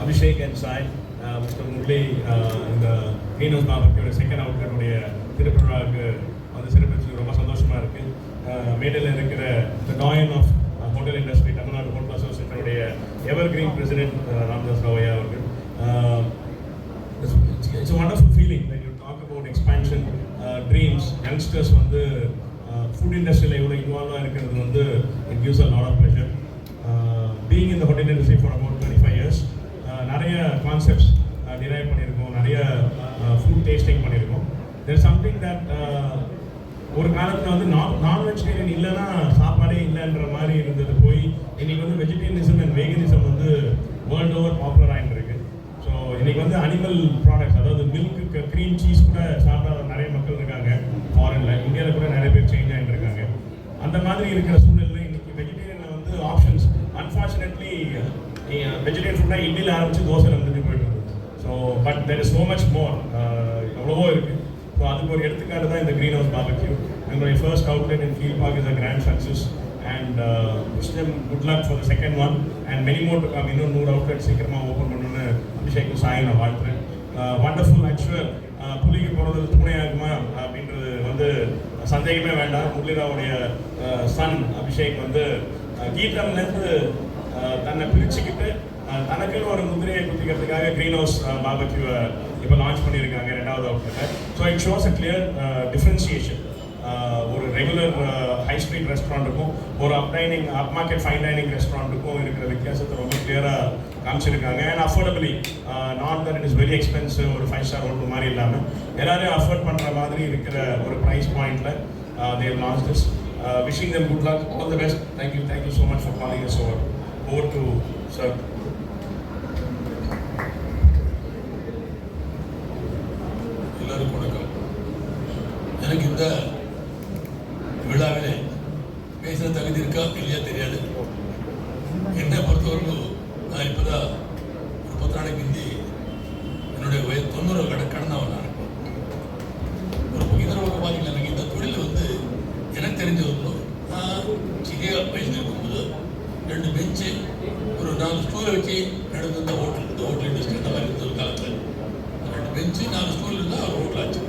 Abhishek and Sai. Mister Murali இந்த green house பாபத்தியோட second அவுட்லனுடைய திருப்பூராவுக்கு வந்து சிறப்பிச்சு ரொம்ப சந்தோஷமாக இருக்குது மேடையில் இருக்கிற the doyen of hotel industry Tamil Nadu hotel அசோசியேஷனுடைய ever green president Ramdas Ravaiya அவர்கள் it's wonderful feeling it's you talk about expansion dreams youngsters வந்து ஃபுட் இண்டஸ்ட்ரியில் எவ்வளோ இன்வால்வாக இருக்கிறது வந்து it gives a lot of pleasure. Uh, being in the hotel industry for about 25 years, uh, நிறைய concepts drive பண்ணியிருக்கோம் நிறைய ஃபுட் டேஸ்டிங் பண்ணியிருக்கோம் தேர் சம்திங் தட் ஒரு காலத்தில் வந்து நான் நான் வெஜிடேரியன் இல்லைன்னா சாப்பாடே இல்லைன்ற மாதிரி இருந்தது. போய் இன்னைக்கு வந்து வெஜிடேரியனிசம் அண்ட் வேகனிசம் வந்து வேர்ல்டு ஓவர் பாப்புலர் ஆகிட்டு இருக்கு ஸோ இன்னைக்கு வந்து அனிமல் ப்ராடக்ட்ஸ் அதாவது மில்க்கு க்ரீம் சீஸ் கூட சாப்பிடாத நிறைய மக்கள் இருக்காங்க. ஃபாரினில் இந்தியாவில் கூட நிறைய பேர் சேஞ்ச் ஆகிட்டு இருக்காங்க. அந்த மாதிரி இருக்கிற சூழ்நிலை இன்னைக்கு வெஜிடேரியனில் வந்து ஆப்ஷன்ஸ் அன்ஃபார்ச்சுனேட்லி வெஜிடேரியன் ஃபுட்டாக இட்லியில் ஆரம்பித்து தோசை வந்துட்டு போயிட்டு இருக்கு. So but there is so much more எவ்வளவோ இருக்குது ஸோ அதுக்கு ஒரு எடுத்துக்காட்டு தான் இந்த க்ரீன் ஹவுஸ் பாபக்யூ என்னுடைய first outlet in feel park is a grand success and Muslim good luck for the second one and many more to come இன்னும் நூறு அவுட்லெட் சீக்கிரமாக ஓப்பன் பண்ணணும்னு அபிஷேக் சாய் நான் வாழ்த்துறேன். Uh, வண்டர்ஃபுல் ஆக்சுவல் uh, புலிக்கு போகிறது துணையாகுமா அப்படின்றது வந்து சந்தேகமே வேண்டாம். முரளிராவுடைய uh, சன் அபிஷேக் வந்து கீதம்லேருந்து தன்னை பிரிச்சுக்கிட்டு தனக்குன்னு ஒரு முதிரையை குத்திக்கிறதுக்காக க்ரீன் ஹவுஸ் பாபக்யூவை இப்போ லான்ச் பண்ணியிருக்காங்க ரெண்டாவது அவுட்லெட்டை so it shows a clear differentiation ஒரு ரெகுலர் ஹை ஸ்ட்ரீட் ரெஸ்டாரண்ட்டுக்கும் ஒரு up dining up market fine dining ரெஸ்டாரண்ட்டுக்கும் இருக்கிற வித்தியாசத்தை ரொம்ப கிளியராக காமிச்சிருக்காங்க. And affordably not that it is very expensive ஒரு ஃபைவ் ஸ்டார் ஹோட்டல் மாதிரி இல்லாமல் எல்லாரையும் அஃபோர்ட் பண்ணுற மாதிரி இருக்கிற ஒரு ப்ரைஸ் பாயிண்டில் they've launch this wishing them good luck all the best thank you thank you so much for calling yes over over to sir எல்லாருக்கும் வணக்கம். எனக்கு இந்த பேசுகிற தகுதி இருக்கா இல்லையா தெரியாது. என்னை பொறுத்தவரைக்கும் நான் இப்போதான் ஒரு பத்து நாளைக்கு முந்தி என்னுடைய வய தொண்ணூறு கட கடந்தவன் நான் ஒரு இதர பக்கம் பார்த்தீங்கன்னா எனக்கு இந்த தொழில் வந்து எனக்கு தெரிஞ்சவர்களும் நான் சிகையா வயசில் இருக்கும்போது ரெண்டு பெஞ்சு ஒரு நாலு ஸ்டூலை வச்சு நடந்து இந்த ஹோட்டல் இந்த ஹோட்டல் இண்டஸ்ட்ரி இந்த மாதிரி இருந்த ஒரு காலத்தில். ரெண்டு பெஞ்சு நாலு ஸ்டூல் இருந்தால் ஒரு ஹோட்டல் ஆச்சு.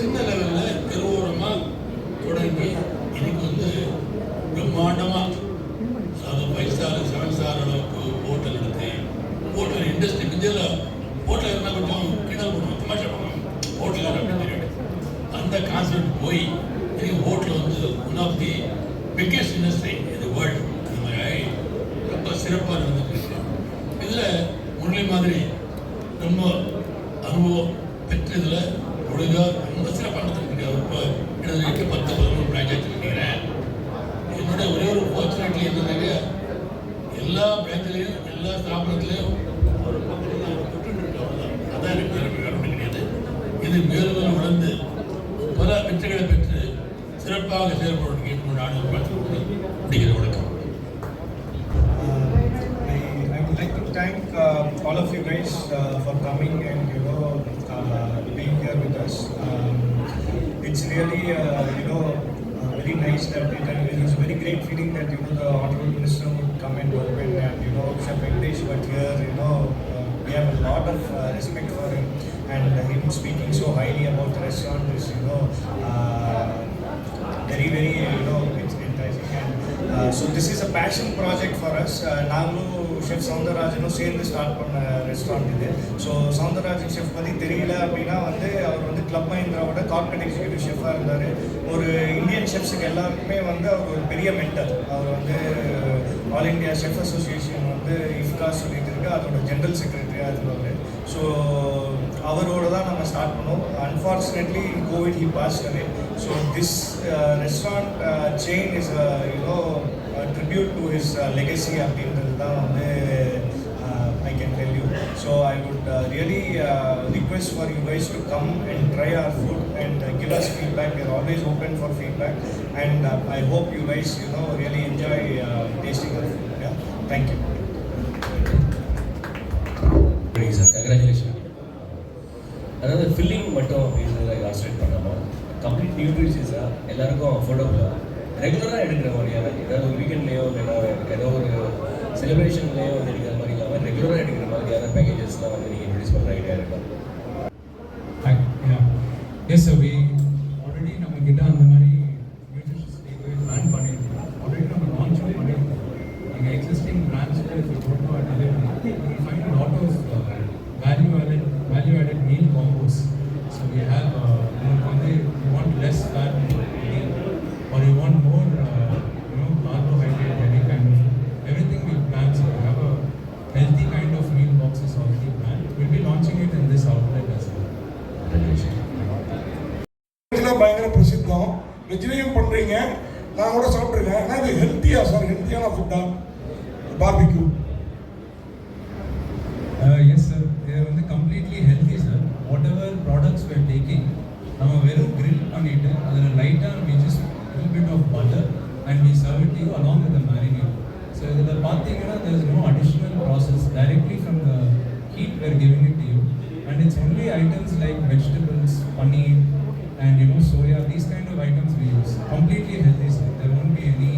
சின்ன லெவலில் தெருவோரமாக தொடங்கி இன்னைக்கு வந்து பிரம்மாண்டமாக அதாவது ஃபைவ் ஸ்டார் செவன் ஸ்டார் அளவுக்கு ஹோட்டல் நடத்தி ஹோட்டல் இண்டஸ்ட்ரி மிஞ்சல ஹோட்டல் இருந்தால் கொஞ்சம் கிண்டல் பண்ணுவோம் தமாஷா பண்ணுவோம் ஹோட்டல் அப்படின்னு தெரியும் அந்த கான்செப்ட் போய் இன்னைக்கு ஹோட்டல் வந்து one of the biggest industry இந்த வேர்ல்டு அந்த மாதிரி ஆகி ரொம்ப சிறப்பாக நடந்துட்டு இதில் முரளி மாதிரி ரொம்ப அனுபவம் பெற்றதில் ஒழுங்காக ரொம்ப சிறப்பாக நடந்துருக்கு இப்போ எனது பத்து பதினொன்று பிரான்ச் வச்சுருக்கிறேன் என்னோட ஒரே ஒரு ஃபார்ச்சுனேட்லி என்னன்னாக்க எல்லா பிரான்ச்லேயும் எல்லா ஸ்தாபனத்துலேயும் ஒரு பக்கத்தில் நான் தொட்டு அவ்வளோதான் அதான் எனக்கு வேறு கிடையாது. இது மேலும் மேலும் வளர்ந்து பல வெற்றிகளை பெற்று சிறப்பாக செயல்படுறதுக்கு என்னோட ஆண்டு பார்த்து முடிக்கிற guys uh, for coming and you know uh, being here with us. Um, it's really uh, you know uh, very nice that it, it is a very great feeling that you know the honorable minister would come and open and you know Chef Venkatesh but here you know uh, we have a lot of uh, respect for him and him speaking so highly about the restaurant is you know uh, very very you know so this is a passion project for us நாங்களும் chef சவுந்தரராஜனும் சேர்ந்து start பண்ண restaurant இது. So Soundararajan chef பற்றி தெரியல அப்படின்னா வந்து அவர் வந்து கிளப் மஹிந்திராவோட கார்பரேட் எக்ஸிக்யூட்டிவ் ஷெஃபாக இருந்தார். ஒரு இந்தியன் ஷெஃப்ஸுக்கு எல்லாருக்குமே வந்து அவர் ஒரு பெரிய மென்டர் அவர் வந்து ஆல் இந்தியா ஷெஃப் அசோசியேஷன் வந்து இஃப்கா சொல்லிட்டு இருக்கு அதோட ஜென்ரல் செக்ரட்டரியாக இருந்தவர். ஸோ அவரோட தான் நம்ம ஸ்டார்ட் பண்ணோம். Unfortunately Covid he passed away so this restaurant chain is you know tribute to his legacy அப்படின்றது தான் வந்து I can tell you so I would really request for you guys to come and try our food and give us feedback your always open for feedback and I hope you guys you know really enjoy tasting our food thank you சரிங்க sir congratulation அதாவது filling மட்டும் அப்படின்றத concentrate பண்ணாமல் complete நியூட்ரிஷன்ஸாக எல்லாருக்கும் அஃபோர்டபுளாக ரெகுலராக எடுக்கிற மாதிரியான ஏதாவது ஒரு வீக்கெண்ட்லேயோ இல்லைனா ஏதோ ஒரு செலிப்ரேஷன்லேயோ வந்து எடுக்கிற மாதிரி இல்லாமல் ரெகுலராக எடுக்கிற மாதிரியான பேக்கேஜஸ்லாம் வந்து நீங்கள் இன்ட்ரடியூஸ் பண்ணுற ஐடியா இருக்கா? Hi, we already planned. We'll be launching it in this outlet as well. பயங்கர பிரசித்தம் வெஜ்லேயும் பண்ணுறீங்க நான் கூட சாப்பிட்ருக்கேன் ஆனால் இது ஹெல்த்தியா சார் ஹெல்த்தியான ஃபுட்டா பார்பிக்யூ Uh, yes, sir. இது வந்து completely healthy sir whatever products we're taking நம்ம வெறும் grill பண்ணிட்டு அதில் லைட்டாக just little bit of butter and we serve it to you along with the marinade. So இதில் பார்த்தீங்கன்னா there is no additional process directly from the heat we're giving it to you and it's only items like vegetables, paneer and you know soya these kind of items we use. Completely healthy sir. There won't be any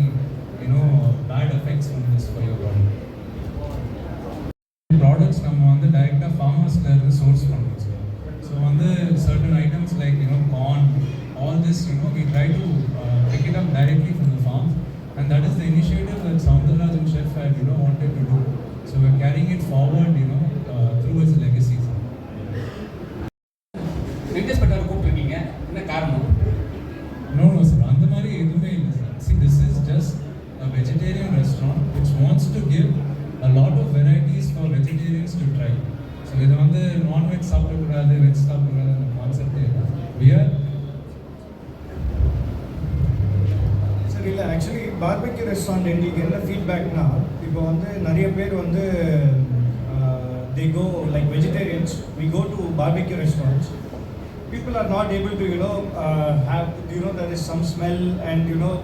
you know bad effects from this for your body. Products நம்ம வந்து டைரெக்டாக ஃபார்மர்ஸ்ல இருந்து source பண்ணுறோம் sir so வந்து certain items like you know corn all this you know we try to pick it up directly from the farm and that is the initiative that Soundararajan chef had you know wanted to do so we're carrying it forward you know through his legacy Venkatesh பட்டாரை கூப்பிட்டுருக்கீங்க. என்ன காரணம்? No no sir அந்த மாதிரி எதுவுமே இல்லை sir see this is just a vegetarian restaurant which wants to give a lot of varieties for vegetarians to try so இது வந்து non veg சாப்பிடக்கூடாது வெஜ் சாப்பிடக்கூடாது அந்த கான்செப்டே இல்லை. We are சார் இல்லை ஆக்சுவலி பார்பெக்யூ ரெஸ்டாரண்ட் எங்களுக்கு என்ன ஃபீட்பேக்னா இப்போ வந்து நிறைய பேர் வந்து they go like vegetarians we go to barbecue restaurants people are not able to you know uh, have you know there is some smell and you know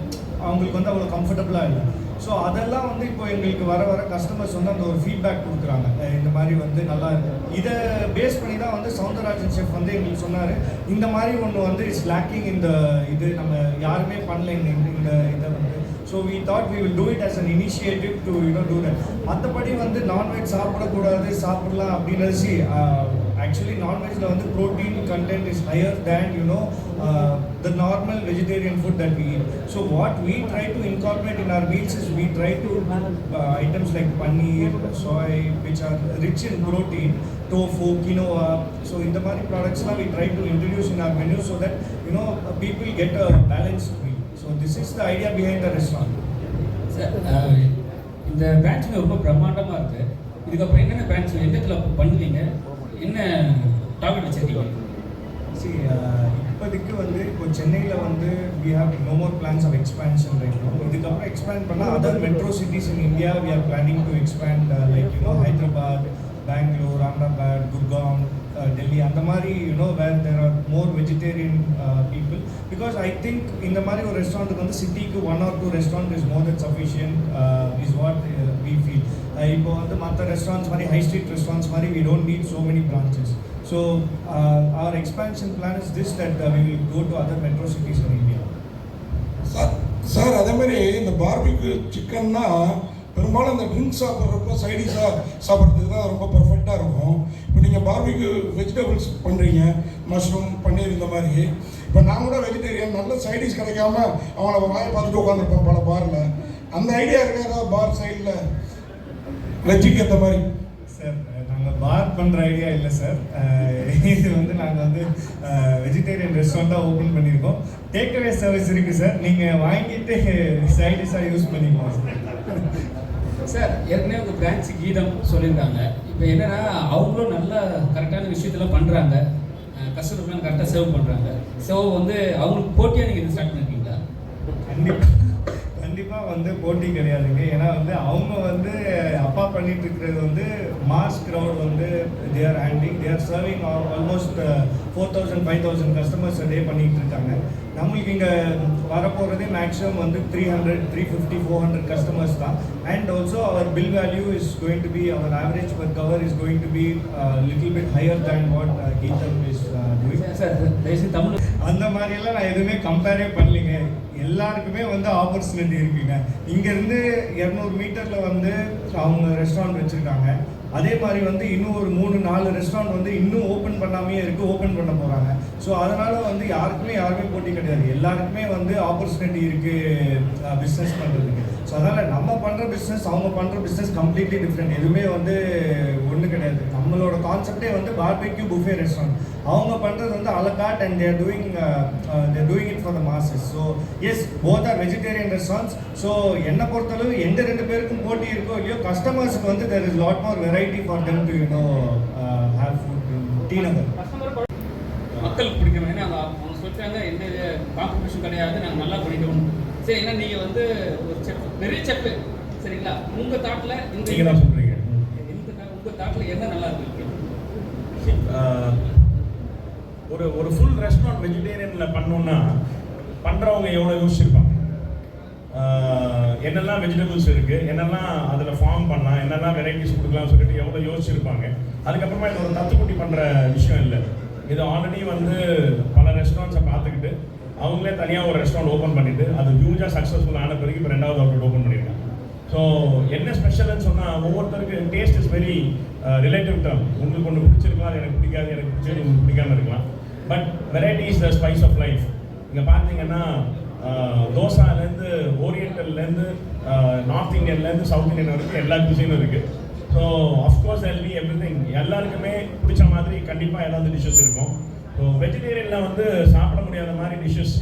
அவங்களுக்கு வந்து அவ்வளோ கம்ஃபர்டபுளாக இல்லை. ஸோ அதெல்லாம் வந்து இப்போ எங்களுக்கு வர வர கஸ்டமர்ஸ் வந்து அந்த ஒரு ஃபீட்பேக் கொடுக்குறாங்க. இந்த மாதிரி வந்து நல்லா இருக்கு. இதை பேஸ் பண்ணி தான் வந்து சவுந்தரராஜன் செஃப் வந்து எங்களுக்கு சொன்னார். இந்த மாதிரி ஒன்று வந்து இட்ஸ் லேக்கிங் இந்த இது. நம்ம யாருமே பண்ணல இந்த இந்த so we thought we will do it as an initiative to you know do that மற்றபடி வந்து நான்வெஜ் சாப்பிடக்கூடாது சாப்பிடலாம் அப்படின்னு சி ஆக்சுவலி நான்வெஜ்ல வந்து protein content is higher than you know the normal vegetarian food that we so what we try to incorporate in our meals is we try to items like paneer soy which are rich in protein tofu quinoa so இந்த மாதிரி ப்ராடக்ட்ஸ்லாம் we try to introduce in our menu so that you know people get a balance So this is the idea behind the restaurant. Sir இந்த branch ரொம்ப பிரம்மாண்டமாக இருக்குது இதுக்கப்புறம் என்னென்ன branch எந்த இடத்துல பண்ணுவீங்க என்ன டார்கெட் வச்சுருக்கீங்க uh, இப்போதைக்கு வந்து இப்போ சென்னையில் வந்து have no more plans of expansion right now. இதுக்கப்புறம் expand பண்ணால் other metro cities in India we are planning to expand uh, like you know Hyderabad, Bangalore, Delhi அந்த மாதிரி you know where there are more vegetarian people because I think இந்த மாதிரி ஒரு ரெஸ்டாரண்ட்டுக்கு வந்து சிட்டிக்கு one or two restaurant is more that sufficient is what we feel இப்போ வந்து மற்ற ரெஸ்டாரண்ட்ஸ் மாதிரி ஹை ஸ்ட்ரீட் ரெஸ்டாரண்ட்ஸ் மாதிரி we don't need so many branches so our expansion plan is this that we will go to other metro cities in India sir sir அதே மாதிரி இந்த பார்பிக்கு சிக்கன்னா பெரும்பாலும் அந்த ட்ரிங்க்ஸ் சாப்பிட்றப்போ சைடிஷாக சாப்பிட்றதுக்கு தான் ரொம்ப பர்ஃபெக்டாக இருக்கும் நீங்கள் பார்பிக்கு வெஜிடபிள்ஸ் பண்ணுறீங்க மஷ்ரூம் பன்னீர் இந்த மாதிரி. இப்போ நான் கூட வெஜிடேரியன் நல்ல சைடிஷ் கிடைக்காம அவங்கள வாயை பார்த்துட்டு உட்காந்துருப்பேன் பல பாரில் அந்த ஐடியா இருக்கா ஏதாவது பார் சைடில் வெஜ்ஜுக்கு ஏற்ற மாதிரி. சார் நாங்கள் பார் பண்ணுற ஐடியா இல்லை சார் இது வந்து நாங்கள் வந்து வெஜிடேரியன் ரெஸ்டாரண்ட்டாக ஓப்பன் பண்ணியிருக்கோம் டேக் அவே சர்வீஸ் இருக்குது சார் நீங்கள் வாங்கிட்டு சைடிஷாக யூஸ் பண்ணிக்கலாம் சார் சார் ஏற்கனவே உங்கள் பிரான்ச்சு கீதம் சொல்லியிருக்காங்க இப்போ என்னன்னா அவங்களும் நல்ல கரெக்டான விஷயத்தெல்லாம் பண்ணுறாங்க கஸ்டமர்லாம் கரெக்டாக சேவ் பண்ணுறாங்க ஸோ வந்து அவங்களுக்கு போட்டியாக நீங்கள் இது ஸ்டார்ட் பண்ணிருக்கீங்களா? கண்டிப்பாக வந்து போட்டி கிடையாதுங்க. ஏன்னா வந்து அவங்க வந்து அப்பா பண்ணிட்டு இருக்கிறது வந்து மாஸ் க்ரௌட் வந்து they are handing they are serving almost four thousand five thousand customers day பண்ணிட்டு இருக்காங்க. நம்மளுக்கு இங்கே வரப்போகிறதே மேக்ஸிமம் வந்து three hundred three fifty four hundred customers தான். And also our bill value is going to be our average per cover is going to be little bit higher than what Geetham is doing sir Tamil அந்த மாதிரியெல்லாம் நான் எதுவுமே கம்பேரே பண்ணலைங்க. எல்லாருக்குமே வந்து opportunity இருக்குங்க. இங்கேருந்து இரநூறு மீட்டரில் வந்து அவங்க ரெஸ்டாரண்ட் வச்சுருக்காங்க. அதே மாதிரி வந்து இன்னும் ஒரு மூணு நாலு ரெஸ்டாரண்ட் வந்து இன்னும் ஓப்பன் பண்ணாமையே இருக்குது ஓப்பன் பண்ண போகிறாங்க ஸோ அதனால் வந்து யாருக்குமே யாருமே போட்டி கிடையாது. எல்லாருக்குமே வந்து ஆப்பர்ச்சுனிட்டி இருக்குது பிஸ்னஸ் பண்ணுறதுக்கு ஸோ அதனால் நம்ம பண்ணுற பிஸ்னஸ் அவங்க பண்ணுற பிஸ்னஸ் கம்ப்ளீட்லி டிஃப்ரெண்ட் எதுவுமே வந்து ஒன்றும் கிடையாது. நம்மளோட கான்செப்டே வந்து பார்பெக்யூ புஃபே ரெஸ்டாரண்ட் அவங்க பண்ணுறது வந்து a la carte and they're doing they're doing it for the masses so yes both are vegetarian restaurants so என்னை பொறுத்தளவு எந்த ரெண்டு பேருக்கும் போட்டி இருக்கோ இல்லையோ கஸ்டமர்ஸ்க்கு வந்து there is lot more variety for them to you know have food T Nagar மக்களுக்கு பிடிக்கும். ஏன்னா அவங்க அவங்க சொல்லிட்டாங்க எந்த காம்படிஷன் கிடையாது நாங்கள் நல்லா பண்ணிட்டோம். சரி ஏன்னா நீங்கள் வந்து ஒரு செப் பெரிய செப்பு சரிங்களா? உங்கள் தாட்டில் இந்த நீங்கள் தான் சொல்கிறீங்க இந்த உங்கள் தாட்டில் என்ன நல்லா இருக்கு? ஒரு ஒரு ஃபுல் ரெஸ்டாரண்ட் வெஜிடேரியனில் பண்ணோன்னா பண்ணுறவங்க எவ்வளோ யோசிச்சிருப்பாங்க என்னெல்லாம் வெஜிடபிள்ஸ் இருக்குது என்னெல்லாம் அதில் ஃபார்ம் பண்ணலாம் என்னெல்லாம் வெரைட்டிஸ் கொடுக்கலாம்னு சொல்லிட்டு எவ்வளோ யோசிச்சிருப்பாங்க? அதுக்கப்புறமா இது ஒரு தத்துக்குட்டி பண்ணுற விஷயம் இல்லை. இது ஆல்ரெடி வந்து பல ரெஸ்டாரண்ட்ஸை பார்த்துக்கிட்டு அவங்களே தனியாக ஒரு ரெஸ்டாரண்ட் ஓப்பன் பண்ணிவிட்டு அது ஹியூஜாக சக்ஸஸ்ஃபுல் ஆன பிறகு இப்போ ரெண்டாவது அவுட்லெட் ஓப்பன் பண்ணியிருக்காங்க ஸோ என்ன ஸ்பெஷல்னு சொன்னால் ஒவ்வொருத்தருக்கு taste is very relative term உங்களுக்கு ஒன்று பிடிச்சிருக்கலாம் அது எனக்கு பிடிக்காது எனக்கு பிடிச்சது உங்களுக்கு பிடிக்காம இருக்கலாம். But variety is the spice of life இங்கே பார்த்தீங்கன்னா தோசாலேருந்து ஓரியண்டல்லேருந்து நார்த் இந்தியன்லேருந்து சவுத் இந்தியன் வரைக்கும் எல்லா குசினும் இருக்குது ஸோ அஃப்கோர்ஸ் எல்வி எவ்ரி திங் எல்லாருக்குமே பிடிச்ச மாதிரி கண்டிப்பாக ஏதாவது டிஷ்ஷஸ் இருக்கும். ஸோ வெஜிடேரியனில் வந்து சாப்பிட முடியாத மாதிரி டிஷ்ஷஸ்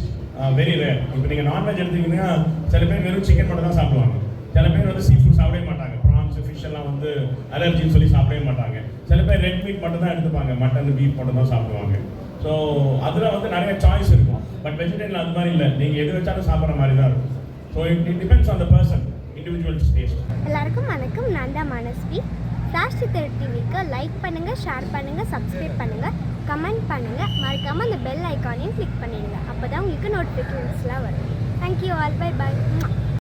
வெரி ரேர் இப்போ நீங்கள் நான்வெஜ் எடுத்தீங்கன்னா சில பேர் வெறும் சிக்கன் மட்டும் தான் சாப்பிடுவாங்க. சில பேர் வந்து சீ ஃபுட் சாப்பிடவே மாட்டாங்க. ப்ரான்ஸ் ஃபிஷ் எல்லாம் வந்து அலர்ஜின்னு சொல்லி சாப்பிடவே மாட்டாங்க. சில பேர் ரெட் மீட் மட்டும் தான் எடுத்துப்பாங்க. மட்டன் பீஃப் மட்டும் தான் சாப்பிடுவாங்க. ஸோ அதில் வந்து நிறைய சாய்ஸ் இருக்கும். பட் வெஜிடேரியன் அது மாதிரி இல்லை. நீங்கள் எது வச்சாலும் சாப்பிட்ற மாதிரி தான் இருக்கும். So it it depends on the person individuals taste எல்லாருக்கும் வணக்கம். நான் தான் மனஸ்வி. ஃப்ளாஷ் சித்தர் டிவிக்கு லைக் பண்ணுங்கள் ஷேர் பண்ணுங்கள் சப்ஸ்கிரைப் பண்ணுங்கள் கமெண்ட் பண்ணுங்கள் மறக்காமல் அந்த பெல் ஐக்கானையும் கிளிக் பண்ணிடுங்க. அப்போ தான் உங்களுக்கு நோட்டிஃபிகேஷன்ஸ்லாம் வரும். Thank you all by by